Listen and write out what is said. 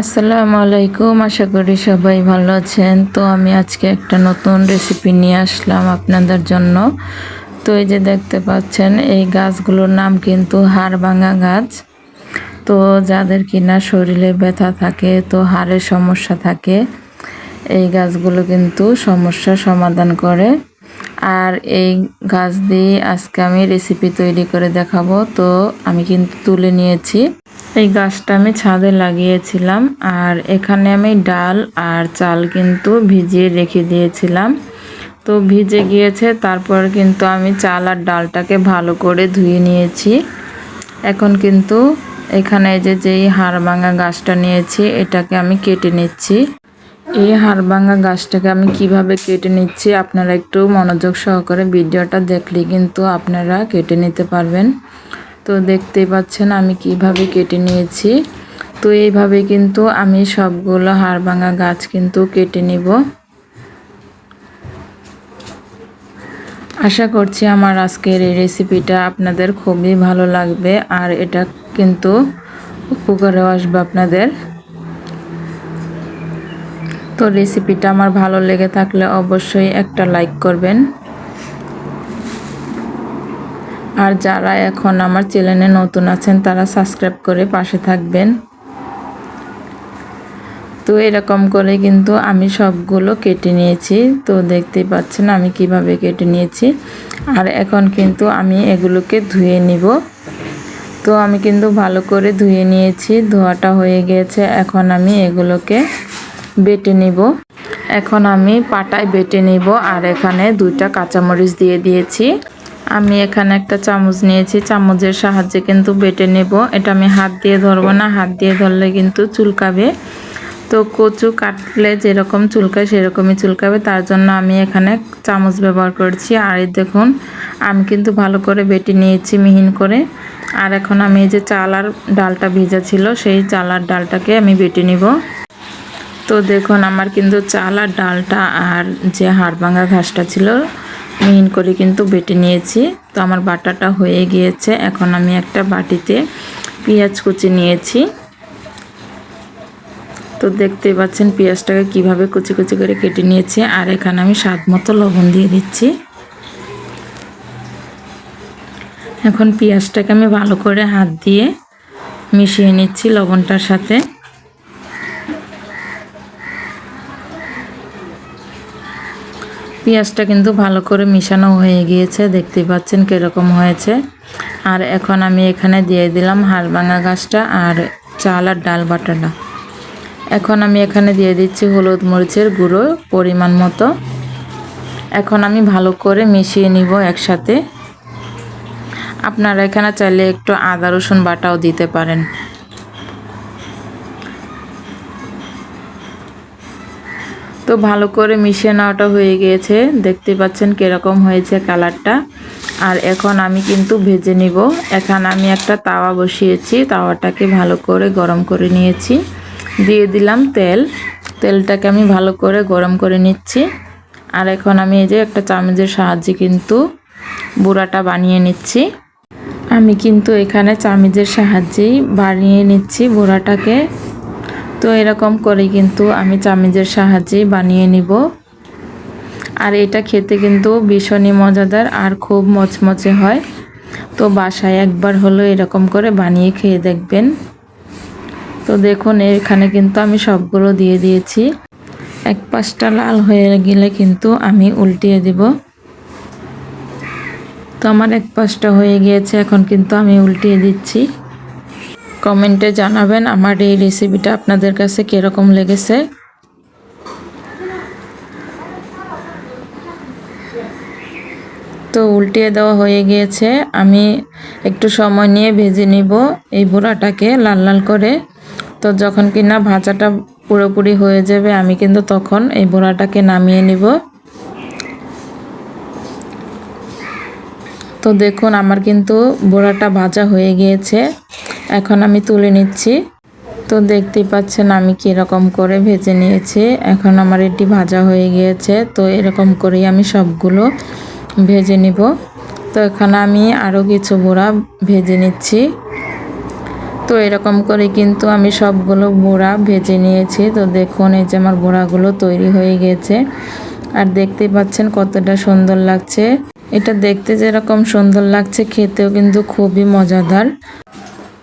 আসসালামু আলাইকুম, আশা করি সবাই ভালো আছেন। তো আমি আজকে একটা নতুন রেসিপি নিয়ে আসলাম আপনাদের জন্য। তো এই যে দেখতে পাচ্ছেন, এই গাছগুলোর নাম কিন্তু হাড় ভাঙা গাছ। তো যাদের কিনা শরীরে ব্যথা থাকে, তো হাড়ের সমস্যা থাকে, এই গাছগুলো কিন্তু সমস্যার সমাধান করে। আর এই গাছ দিয়ে আজকে আমি রেসিপি তৈরি করে দেখাবো। তো আমি কিন্তু তুলে নিয়েছি। এই গাছটা আমি ছাদে লাগিয়েছিলাম আর এখানে আমি ডাল আর চাল কিন্তু ভিজিয়ে রেখে দিয়েছিলাম। তো ভিজে গিয়েছে, তারপর কিন্তু আমি চাল আর ডালটাকে ভালো করে ধুয়ে নিয়েছি। এখন কিন্তু এখানে যে, যেই হাড় ভাঙা গাছটা নিয়েছি, এটাকে আমি কেটে নিচ্ছি। এই হাড়ভাঙ্গা গাছটাকে আমি কীভাবে কেটে নিচ্ছি, আপনারা একটু মনোযোগ সহকারে ভিডিওটা দেখলে কিন্তু আপনারা কেটে নিতে পারবেন। তো দেখতেই পাচ্ছেন আমি কীভাবে কেটে নিয়েছি। তো এইভাবে কিন্তু আমি সবগুলো হাড়ভাঙ্গা গাছ কিন্তু কেটে নিব। আশা করছি আমার আজকের এই রেসিপিটা আপনাদের খুবই ভালো লাগবে আর এটা কিন্তু উপকারেও আসবে আপনাদের। তো রেসিপিটা আমার ভালো লেগে থাকলে অবশ্যই একটা লাইক করবেন। আর যারা এখন আমার চ্যানেলে নতুন আছেন, তারা সাবস্ক্রাইব করে পাশে থাকবেন। তো এরকম করে কিন্তু আমি সবগুলো কেটে নিয়েছি। তো দেখতেই পাচ্ছেন আমি কীভাবে কেটে নিয়েছি। আর এখন কিন্তু আমি এগুলোকে ধুয়ে নিব। তো আমি কিন্তু ভালো করে ধুয়ে নিয়েছি, ধোয়াটা হয়ে গিয়েছে এখন আমি এগুলোকে বেটে নিব। এখন আমি পাটায় বেটে নিব। আর এখানে দুইটা কাঁচামরিচ দিয়ে দিয়েছি। আমি এখানে একটা চামচ নিয়েছি, চামচের সাহায্যে কিন্তু বেটে নেব। এটা আমি হাত দিয়ে ধরবো না, হাত দিয়ে ধরলে কিন্তু চুলকাবে। তো কচু কাটলে যেরকম চুলকায় সেরকমই চুলকাবে, তার জন্য আমি এখানে চামচ ব্যবহার করছি। আর দেখুন, আমি কিন্তু ভালো করে বেটে নিয়েছি মিহিন করে। আর এখন আমি এই যে চাল আর ডালটা ভিজা ছিল, সেই চাল আর ডালটাকে আমি বেটে নিব। তো দেখুন, আমার কিন্তু চাল আর ডালটা আর যে হাড় ভাঙা ঘাসটা ছিল মিহিন করে কিন্তু বেটে নিয়েছি। তো আমার বাটাটা হয়ে গিয়েছে। এখন আমি একটা বাটিতে পেঁয়াজ কুচি নিয়েছি। তো দেখতে পাচ্ছেন পেঁয়াজটাকে কীভাবে কুচি কুচি করে কেটে নিয়েছি। আর এখানে আমি স্বাদ মতো লবণ দিয়ে দিচ্ছি। এখন পেঁয়াজটাকে আমি ভালো করে হাত দিয়ে মিশিয়ে নিচ্ছি লবণটার সাথে। পেঁয়াজটা কিন্তু ভালো করে মিশানো হয়ে গিয়েছে দেখতে পাচ্ছেন কীরকম হয়েছে। আর এখন আমি এখানে দিয়ে দিলাম হাড় ভাঙা গাছটা আর চাল আর ডাল বাটাটা। এখন আমি এখানে দিয়ে দিচ্ছি হলুদ মরিচের গুঁড়ো পরিমাণ মতো। এখন আমি ভালো করে মিশিয়ে নিব একসাথে। আপনারা এখানে চাইলে একটু আদা রসুন বাটাও দিতে পারেন। তো ভালো করে মিশিয়ে নেওয়াটা হয়ে গিয়েছে। দেখতে পাচ্ছেন কীরকম হয়েছে কালারটা। আর এখন আমি কিন্তু ভেজে নিব। এখানে আমি একটা তাওয়া বসিয়েছি। তাওয়াটাকে ভালো করে গরম করে নিয়েছি। দিয়ে দিলাম তেল। তেলটাকে আমি ভালো করে গরম করে নিচ্ছি। আর এখন আমি এই যে একটা চামচের সাহায্যে কিন্তু বুড়াটা বানিয়ে নিচ্ছি। আমি কিন্তু এখানে চামচের সাহায্যেই বানিয়ে নিচ্ছি বুড়াটাকে। তো এরকম করে কিন্তু আমি চামিজের সাহায্যে বানিয়ে নিব। আর এটা খেতে কিন্তু ভীষণই মজাদার আর খুব মচমচে হয়। তো বাসায় একবার হলো এরকম করে বানিয়ে খেয়ে দেখবেন। তো দেখুন, এখানে কিন্তু আমি সবগুলো দিয়ে দিয়েছি। এক পাশটা লাল হয়ে গেলে কিন্তু আমি উল্টিয়ে দিব। তো আমার এক পাশটা হয়ে গিয়েছে, এখন কিন্তু আমি উল্টিয়ে দিচ্ছি। কমেন্টে জানাবেন আমার এই রেসিপিটা আপনাদের কাছে কীরকম লেগেছে। তো উল্টিয়ে দেওয়া হয়ে গিয়েছে। আমি একটু সময় নিয়ে ভেজে নিব এই বুড়াটাকে লাল লাল করে। তো যখন কিনা ভাজাটা পুরোপুরি হয়ে যাবে, আমি কিন্তু তখন এই বুড়াটাকে নামিয়ে নিব। তো দেখুন, আমার কিন্তু বোড়াটা ভাজা হয়ে গিয়েছে। এখন আমি তুলে নিচ্ছি। তো দেখতেই পাচ্ছেন আমি কীরকম করে ভেজে নিয়েছি। এখন আমার এটি ভাজা হয়ে গিয়েছে, তো এরকম করেই আমি সবগুলো ভেজে নিব। তো এখানে আমি আরও কিছু বোড়া ভেজে নিচ্ছি। তো এরকম করে কিন্তু আমি সবগুলো বোড়া ভেজে নিয়েছি। তো দেখুন, এই যে আমার বোড়াগুলো তৈরি হয়ে গেছে আর দেখতেই পাচ্ছেন কতটা সুন্দর লাগছে। এটা দেখতে যেরকম সুন্দর লাগছে, খেতেও কিন্তু খুবই মজাদার।